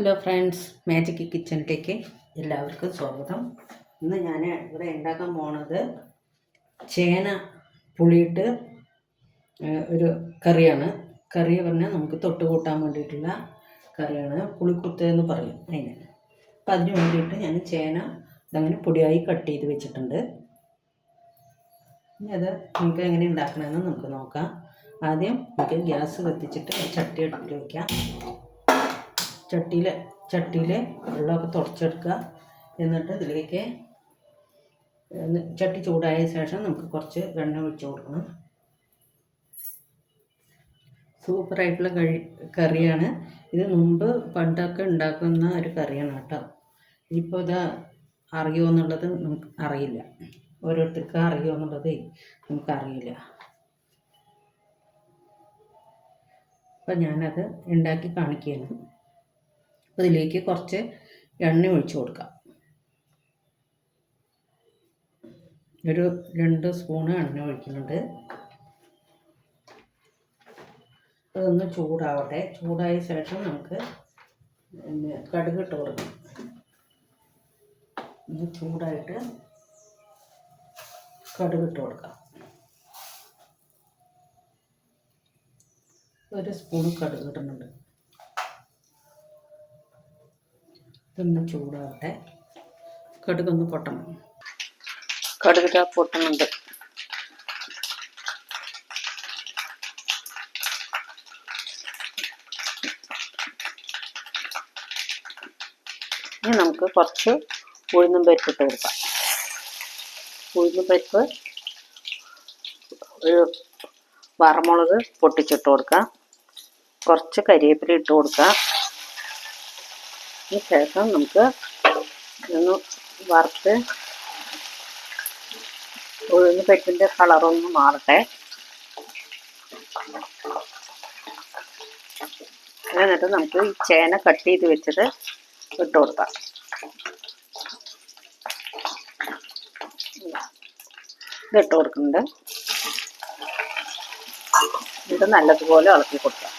Hello friends magic കിച്ചണിലേക്ക് എല്ലാവർക്കും സ്വാഗതം. ഇന്ന് ഞാൻ ഇവിടെ ഉണ്ടാക്കാൻ പോണത് ചേന പുളിയിട്ട് ഒരു കറിയാണ്. കറി പറഞ്ഞാൽ നമുക്ക് തൊട്ട് കൂട്ടാൻ വേണ്ടിയിട്ടുള്ള കറിയാണ്. പുളിക്കുത്ത് എന്ന് പറയും അതിന്. അപ്പം അതിന് വേണ്ടിയിട്ട് ഞാൻ ചേന ഇതങ്ങനെ പൊടിയായി കട്ട് ചെയ്ത് വെച്ചിട്ടുണ്ട്. ഇനി അത് നമുക്ക് എങ്ങനെ ഉണ്ടാക്കണമെന്ന് നമുക്ക് നോക്കാം. ആദ്യം നമുക്ക് ഗ്യാസ് കത്തിച്ചിട്ട് ചട്ടി എടുത്ത് വയ്ക്കാം ചട്ടിയിൽ ചട്ടിയിൽ വെള്ളമൊക്കെ തുടച്ചെടുക്കുക. എന്നിട്ട് ഇതിലേക്ക് ചട്ടി ചൂടായ ശേഷം നമുക്ക് കുറച്ച് എണ്ണ ഒഴിച്ചു കൊടുക്കണം. സൂപ്പറായിട്ടുള്ള കഴി കറിയാണ്. ഇത് മുമ്പ് പണ്ടൊക്കെ ഉണ്ടാക്കുന്ന ഒരു കറിയാണ് കേട്ടോ. ഇപ്പോൾ ഇത് അറിയുമോ എന്നുള്ളത് നമുക്ക് അറിയില്ല. ഓരോരുത്തർക്ക് അറിയുമോ എന്നുള്ളത് നമുക്കറിയില്ല അപ്പം ഞാനത് ഉണ്ടാക്കി കാണിക്കുകയാണ്. അപ്പോൾ ഇതിലേക്ക് കുറച്ച് എണ്ണ ഒഴിച്ച് കൊടുക്കാം. ഒരു രണ്ട് സ്പൂണ് എണ്ണ ഒഴിക്കുന്നുണ്ട്. അതൊന്ന് ചൂടാവട്ടെ. ചൂടായ ശേഷം നമുക്ക് കടുക് ഇട്ട് ഒന്ന് ചൂടായിട്ട് കടുക് ഇട്ട് കൊടുക്കാം. ഒരു സ്പൂൺ കടുക് ഇടുന്നുണ്ട്. ഇതൊന്ന് ചൂടാവട്ടെ. കടുകൊന്ന് പൊട്ടണം. കടുക പൊട്ടുന്നുണ്ട്. ഇനി നമുക്ക് കുറച്ച് ഉഴുന്നും പരിപ്പ് ഇട്ട് കൊടുക്കാം. ഉഴുന്നും പരിപ്പ് ഒരു വറമുളക് പൊട്ടിച്ചിട്ട് കൊടുക്കാം. കുറച്ച് കരിവേപ്പില ഇട്ട് കൊടുക്കാം. ശേഷം നമുക്ക് ഇതൊന്ന് വറുത്ത് ഉഴുന്ന് പെറ്റിന്റെ കളറൊന്ന് മാറട്ടെ. എന്നിട്ട് നമുക്ക് ഈ ചേന കട്ട് ചെയ്ത് വെച്ചിട്ട് ഇട്ട് കൊടുക്കാം. ഇതിട്ട് കൊടുക്കുന്നുണ്ട്. ഇത് നല്ലതുപോലെ ഇളക്കി കൊടുക്കാം.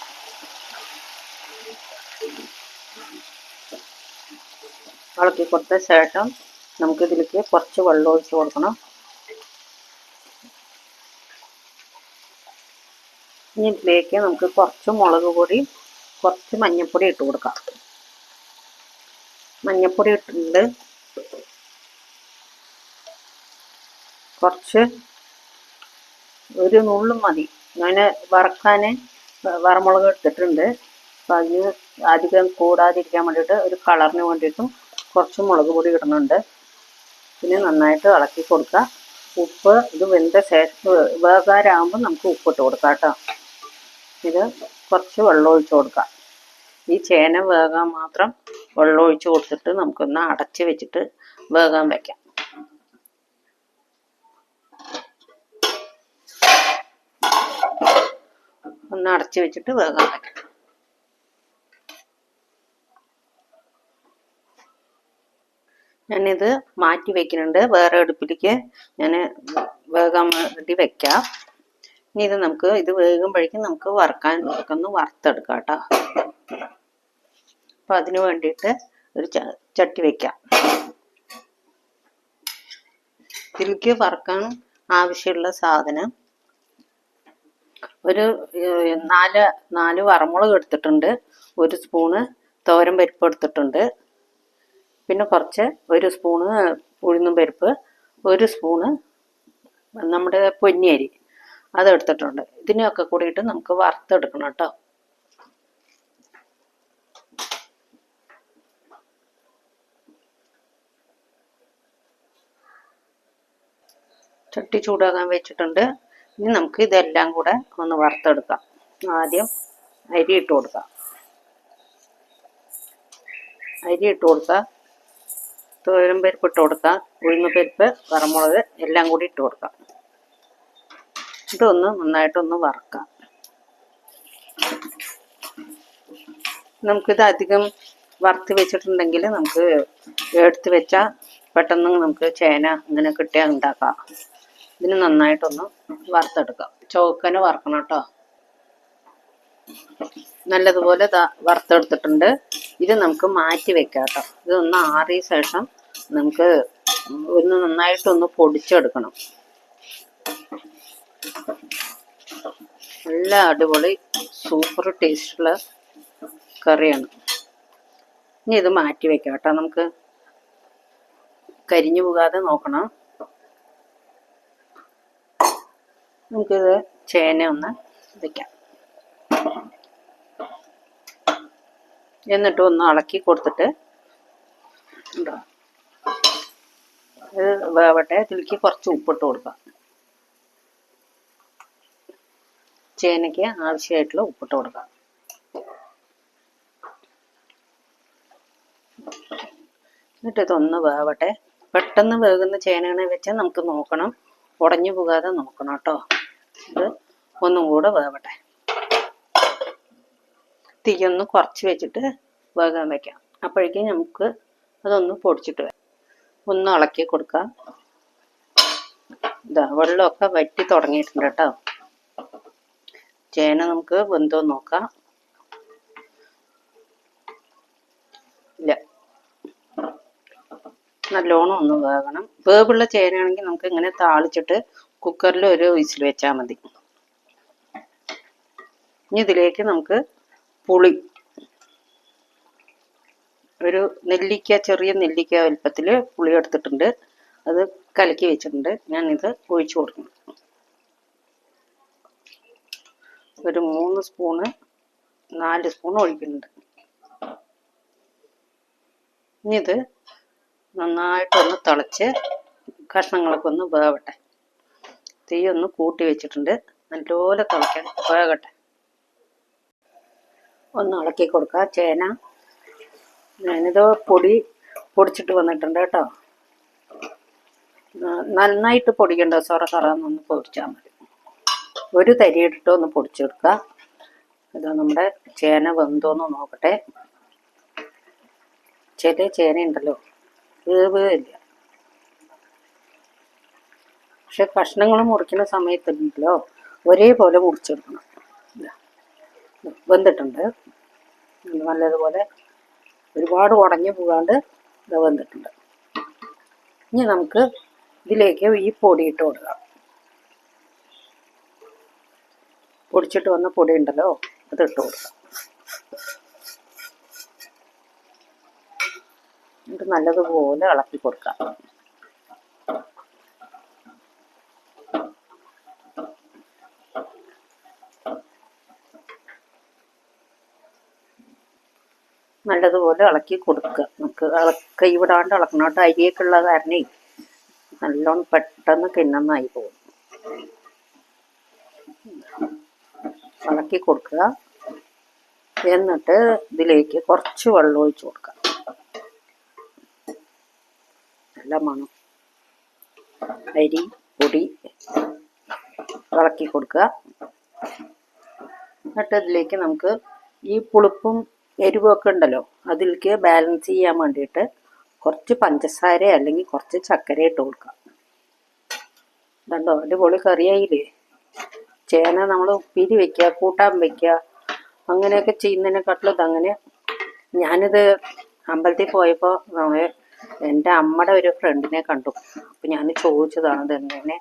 ഇളക്കി കൊടുത്ത ശേഷം നമുക്ക് ഇതിലേക്ക് കുറച്ച് വെള്ളം ഒഴിച്ച് കൊടുക്കണം. ഇനി ഇതിലേക്ക് നമുക്ക് കുറച്ച് മുളക് പൊടി കുറച്ച് മഞ്ഞൾപ്പൊടി ഇട്ട് കൊടുക്കാം. മഞ്ഞൾപ്പൊടി ഇട്ടിട്ടുണ്ട്. കുറച്ച് ഒരു നുള്ളും മതി. അങ്ങനെ വറക്കാൻ വറമുളക് എടുത്തിട്ടുണ്ട് അപ്പം അതിന് അധികം കൂടാതിരിക്കാൻ വേണ്ടിയിട്ട് ഒരു കളറിന് വേണ്ടിയിട്ടും കുറച്ച് മുളക് പൊടി ഇടുന്നുണ്ട്. പിന്നെ നന്നായിട്ട് ഇളക്കി കൊടുക്കുക. ഉപ്പ് ഇത് വെന്ത ശേഷം വേകാരാകുമ്പോൾ നമുക്ക് ഉപ്പിട്ട് കൊടുക്കാം കേട്ടോ. ഇത് കുറച്ച് വെള്ളം ഒഴിച്ച് കൊടുക്കാം. ഈ ചേന വേകാൻ മാത്രം വെള്ളം ഒഴിച്ച് കൊടുത്തിട്ട് നമുക്കൊന്ന് അടച്ച് വെച്ചിട്ട് വേകാൻ വെക്കാം. ഒന്ന് അടച്ച് വെച്ചിട്ട് വേകാൻ വെക്കാം. ഞാനിത് മാറ്റി വെക്കുന്നുണ്ട്. വേറെ അടുപ്പിലേക്ക് ഞാൻ വേഗം വേണ്ടി വെക്കാം. ഇനി ഇത് നമുക്ക് ഇത് വേകുമ്പോഴേക്കും നമുക്ക് വറുക്കാൻ ഒന്ന് വറുത്തെടുക്കാം കേട്ടോ. അപ്പം അതിന് വേണ്ടിയിട്ട് ഒരു ചട്ടി വെക്കാം. ഇതിലേക്ക് വറുക്കാൻ ആവശ്യമുള്ള സാധനം ഒരു നാല് നാല് വറമുളക് എടുത്തിട്ടുണ്ട്. ഒരു സ്പൂണ് തോരൻ പരിപ്പ് എടുത്തിട്ടുണ്ട്. പിന്നെ കുറച്ച് ഒരു സ്പൂണ് ഉഴുന്നും പരിപ്പ് ഒരു സ്പൂണ് നമ്മുടെ പൊന്നിയരി. അതെടുത്തിട്ടുണ്ട് ഇതിനെയൊക്കെ കൂടിയിട്ട് നമുക്ക് വറുത്തെടുക്കണം കേട്ടോ. ചട്ടി ചൂടാകാൻ വെച്ചിട്ടുണ്ട്. ഇനി നമുക്ക് ഇതെല്ലാം കൂടെ ഒന്ന് വറുത്തെടുക്കാം. ആദ്യം അരി ഇട്ട് കൊടുക്കാം. അരി ഇട്ട് കൊടുക്കാം തോരൻ പരിപ്പ് ഇട്ട് കൊടുക്കാം? ഉഴുന്ന് പരിപ്പ് വറമുളക് എല്ലാം കൂടി ഇട്ട് കൊടുക്കാം. ഇതൊന്ന് നന്നായിട്ടൊന്ന് വറക്കാം. നമുക്കിത് അധികം വറുത്ത് വെച്ചിട്ടുണ്ടെങ്കിൽ നമുക്ക് എടുത്ത് വെച്ചാൽ പെട്ടെന്ന് നമുക്ക് ചേന ഇങ്ങനെ കിട്ടിയാൽ ഉണ്ടാക്കാം. ഇതിന് നന്നായിട്ടൊന്ന് വറുത്തെടുക്കാം. ചോക്കന് വറക്കണം കേട്ടോ. നല്ലതുപോലെ വറുത്തെടുത്തിട്ടുണ്ട്. ഇത് നമുക്ക് മാറ്റി വെക്കാം കേട്ടോ. ഇതൊന്ന് ആറിയ ശേഷം നമുക്ക് ഒന്ന് നന്നായിട്ടൊന്ന് പൊടിച്ചെടുക്കണം. നല്ല അടിപൊളി സൂപ്പർ ടേസ്റ്റുള്ള കറിയാണ്. ഇനി ഇത് മാറ്റി വെക്കാം കേട്ടോ. നമുക്ക് കരിഞ്ഞു പോകാതെ നോക്കണം. നമുക്കിത് ചേന ഒന്ന് വെക്കാം. എന്നിട്ട് ഒന്ന് ഇളക്കി കൊടുത്തിട്ട് ഇത് വേവട്ടെ ഇതിലേക്ക് കുറച്ച് ഉപ്പിട്ട് കൊടുക്കാം. ചേനയ്ക്ക് ആവശ്യമായിട്ടുള്ള ഉപ്പിട്ട് കൊടുക്കാം. എന്നിട്ട് ഇതൊന്ന് വേവട്ടെ. പെട്ടെന്ന് വേകുന്ന ചേനയാണെ വെച്ചാൽ നമുക്ക് നോക്കണം. ഉടഞ്ഞു പോകാതെ നോക്കണം കേട്ടോ. ഇത് ഒന്നും കൂടെ വേവട്ടെ. തീയൊന്ന് കുറച്ച് വെച്ചിട്ട് വേഗം വെക്കാം. അപ്പോഴേക്കും നമുക്ക് അതൊന്ന് പൊടിച്ചിട്ട് വരാം ഒന്ന് ഇളക്കി കൊടുക്കാം. ഇതാ വെള്ളമൊക്കെ വറ്റി തുടങ്ങിയിട്ടുണ്ട് കേട്ടോ. ചേന നമുക്ക് വെന്തോ നോക്കാം. ഇല്ല. നല്ലോണം ഒന്ന് വേകണം വേവുള്ള ചേനയാണെങ്കിൽ നമുക്ക് ഇങ്ങനെ താളിച്ചിട്ട് കുക്കറിൽ ഒരു വിസിൽ വെച്ചാൽ മതി. ഇനി ഇതിലേക്ക് നമുക്ക് പുളി. ഒരു നെല്ലിക്ക ചെറിയ നെല്ലിക്ക വലുപ്പത്തിൽ പുളി എടുത്തിട്ടുണ്ട്. അത് കലക്കി വെച്ചിട്ടുണ്ട്. ഞാനിത് ഒഴിച്ചു കൊടുക്കും. ഒരു മൂന്ന് സ്പൂണ് നാല് സ്പൂൺ ഒഴിക്കുന്നുണ്ട്. ഇനി ഇത് നന്നായിട്ടൊന്ന് തിളച്ച് കഷ്ണങ്ങളൊക്കെ ഒന്ന് വേവട്ടെ. തീ ഒന്ന് കൂട്ടി വെച്ചിട്ടുണ്ട്. നല്ലപോലെ തിളയ്ക്കാൻ വേകട്ടെ ഒന്ന് ഇളക്കി കൊടുക്കുക ചേന ഞാനിത് പൊടി പൊടിച്ചിട്ട് വന്നിട്ടുണ്ട് കേട്ടോ. നന്നായിട്ട് പൊടിക്കണ്ട. സൊറ സൊറന്നൊന്ന് പൊടിച്ചാൽ മതി. ഒരു തരിയിട്ടിട്ട് ഒന്ന് പൊടിച്ചെടുക്കുക ഇത് നമ്മുടെ ചേന വെന്തോന്ന് നോക്കട്ടെ. ചെറിയ ചേന ഉണ്ടല്ലോ. വേവില്ല പക്ഷെ കഷ്ണങ്ങൾ മുറിക്കുന്ന സമയത്തുണ്ടല്ലോ ഒരേപോലെ മുറിച്ചെടുക്കണം. വെന്തിട്ടുണ്ട്. നല്ലതുപോലെ ഒരുപാട് ഉടഞ്ഞു പോകാണ്ട് ഇത് വെന്തിട്ടുണ്ട്. ഇനി നമുക്ക് ഇതിലേക്ക് ഈ പൊടി ഇട്ട് കൊടുക്കാം. പൊടിച്ചിട്ട് വന്ന പൊടി ഉണ്ടല്ലോ അത് ഇട്ട് കൊടുക്കാം. എന്നിട്ട് നല്ലതുപോലെ ഇളക്കി കൊടുക്കാം. നല്ലതുപോലെ ഇളക്കി കൊടുക്കുക. നമുക്ക് ഇള- കൈ വിടാണ്ട് ഇളക്കണോട്ട് അരിയൊക്കെ ഉള്ള കാരണേ നല്ലോണം പെട്ടെന്ന് കിണ്ണന്നായി പോകും. ഇളക്കി കൊടുക്കുക. എന്നിട്ട് ഇതിലേക്ക് കുറച്ച് വെള്ളം ഒഴിച്ചു കൊടുക്കുക. നല്ല മണം. അരി പൊടി ഇളക്കി കൊടുക്കുക. എന്നിട്ട് ഇതിലേക്ക് നമുക്ക് ഈ പുളിപ്പും എരിവും ഉണ്ടല്ലോ അതിലേക്ക് ബാലൻസ് ചെയ്യാൻ വേണ്ടിയിട്ട് കുറച്ച് പഞ്ചസാര അല്ലെങ്കിൽ കുറച്ച് ചക്കര ഇട്ട് കൊടുക്കാം. ഇതുണ്ടോ? അടിപൊളി കറിയായില്ലേ? ചേന നമ്മൾ ഉപ്പിരി വെക്കുക കൂട്ടാൻ വെക്കുക അങ്ങനെയൊക്കെ ചെയ്യുന്നതിനെക്കാട്ടിലും ഇതങ്ങനെ. ഞാനിത് അമ്പലത്തിൽ പോയപ്പോൾ നമ്മളെ എന്റെ അമ്മയുടെ ഒരു ഫ്രണ്ടിനെ കണ്ടു. അപ്പം ഞാൻ ചോദിച്ചതാണ് ഇത് എങ്ങനെ?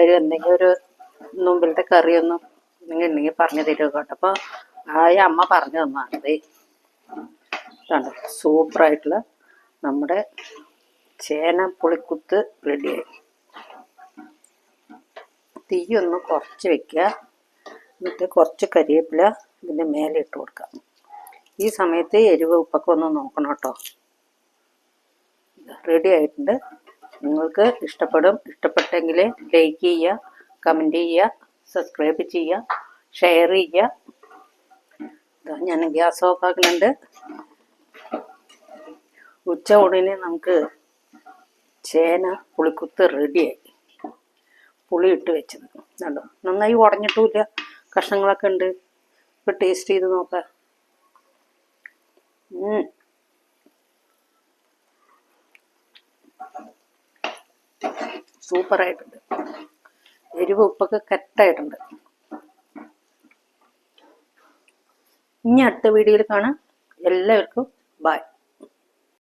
ഒരു എന്തെങ്കിലും ഒരു മുമ്പിലത്തെ കറിയൊന്നും നിങ്ങൾ ഉണ്ടെങ്കിൽ പറഞ്ഞു തരുമോ കേട്ടോ അപ്പോൾ ആ അമ്മ പറഞ്ഞു തന്നതാണ് ദേ കണ്ടോ സൂപ്പറായിട്ടുള്ള നമ്മുടെ ചേന പുളിക്കുത്ത് റെഡിയായി. തീ ഒന്ന് കുറച്ച് വെക്കുക. എന്നിട്ട് കുറച്ച് കരിവേപ്പില ഇതിന്റെ മേലെ ഇട്ട് കൊടുക്കാം ഈ സമയത്ത് എരിവ് ഉപ്പൊക്കെ ഒന്ന് നോക്കണം കേട്ടോ. റെഡി ആയിട്ടുണ്ട്. നിങ്ങൾക്ക് ഇഷ്ടപ്പെടും ഇഷ്ടപ്പെട്ടെങ്കിൽ ലൈക്ക് ചെയ്യുക കമന്റ് ചെയ്യുക സബ്സ്ക്രൈബ് ചെയ്യുക ഷെയർ ചെയ്യുക. ഞാൻ ഗ്യാസ് ഓഫ് ആക്കുന്നുണ്ട് ഉച്ച ഉടനെ നമുക്ക് ചേന പുളിക്കുത്ത് റെഡിയായി പുളി ഇട്ട് വെച്ചത്. കണ്ടോ? നന്നായി ഉടഞ്ഞിട്ടുമില്ല. കഷ്ണങ്ങളൊക്കെ ഉണ്ട്. ഇപ്പം ടേസ്റ്റ് ചെയ്ത് നോക്കാം. സൂപ്പറായിട്ടുണ്ട്. എരിവ് ഉപ്പൊക്കെ കറക്റ്റായിട്ടുണ്ട് ഇനി അടുത്ത വീഡിയോയിൽ കാണാം. എല്ലാവർക്കും ബായ്